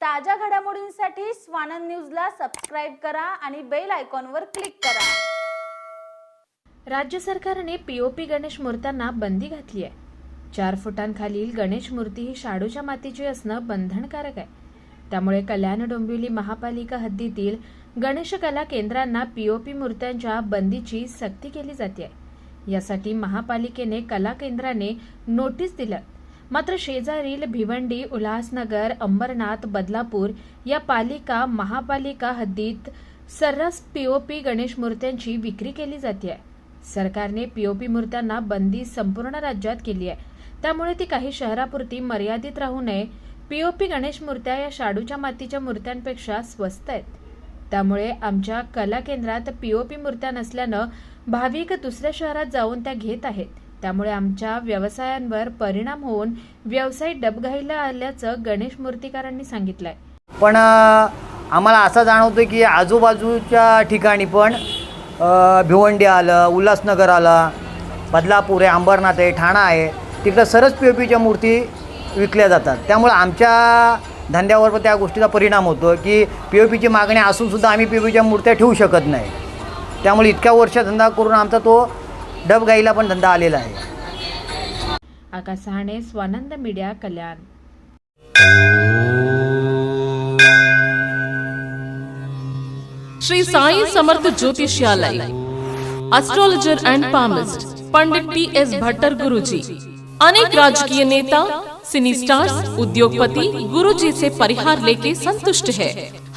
ताज्या घडामोडींसाठी स्वानंद न्यूजला सबस्क्राईब करा आणि बेल आयकॉनवर क्लिक करा. राज्य सरकारने पीओपी गणेश मूर्त्यांना बंदी घातली आहे. चार फुटांखालील गणेश मूर्ती ही शाडूच्या मातीची असणं बंधनकारक आहे. त्यामुळे कल्याण डोंबिवली महापालिका हद्दीतील गणेश कला केंद्रांना पीओपी मूर्त्यांच्या बंदीची सक्ती केली जाते. आहे यासाठी महापालिकेने कला केंद्राने नोटीस दिलं. मात्र शेजारील भिवंडी उल्हासनगर अंबरनाथ बदलापूर या पालिका महापालिका हद्दीत सर्रास पीओपी गणेश मूर्त्यांची विक्री केली जाते आहे सरकारने पीओपी मूर्त्यांना बंदी संपूर्ण राज्यात केली आहे. त्यामुळे ती काही शहरापुरती मर्यादित राहू नये. पीओपी गणेश मूर्त्या या शाडूच्या मातीच्या मूर्त्यांपेक्षा स्वस्त आहेत. त्यामुळे आमच्या कला केंद्रात पीओपी मूर्त्या नसल्यानं भाविक दुसऱ्या शहरात जाऊन त्या घेत आहेत. त्यामुळे आमच्या व्यवसायांवर परिणाम होऊन व्यवसाय डबघाईला आल्याचं गणेश मूर्तिकारांनी सांगितलंय. पण आम्हाला असं जाणवतं की आजूबाजूच्या ठिकाणी पण भिवंडी आलं उल्हासनगर आलं बदलापूर आहे अंबरनाथ आहे ठाणा आहे तिकडं सरस पी ओ पीच्या मूर्ती विकल्या जातात. त्यामुळे आमच्या धंद्यावर पण त्या गोष्टीचा परिणाम होतो की पी ओ पीची मागणी असूनसुद्धा आम्ही पी ओ पीच्या मूर्त्या ठेवू शकत नाही. त्यामुळे इतक्या वर्ष धंदा करून आमचा तो डबगाईला पण धंदा आलेला आहे. Akash Sahane Swanand media Kalyan. Shri Sai Samarth Jyotishalay. Astrologer and palmist Pandit T S Bhattar Guruji अनेक राजकीय नेता सिनी स्टार्स उद्योगपति गुरुजी से परिहार लेके संतुष्ट है।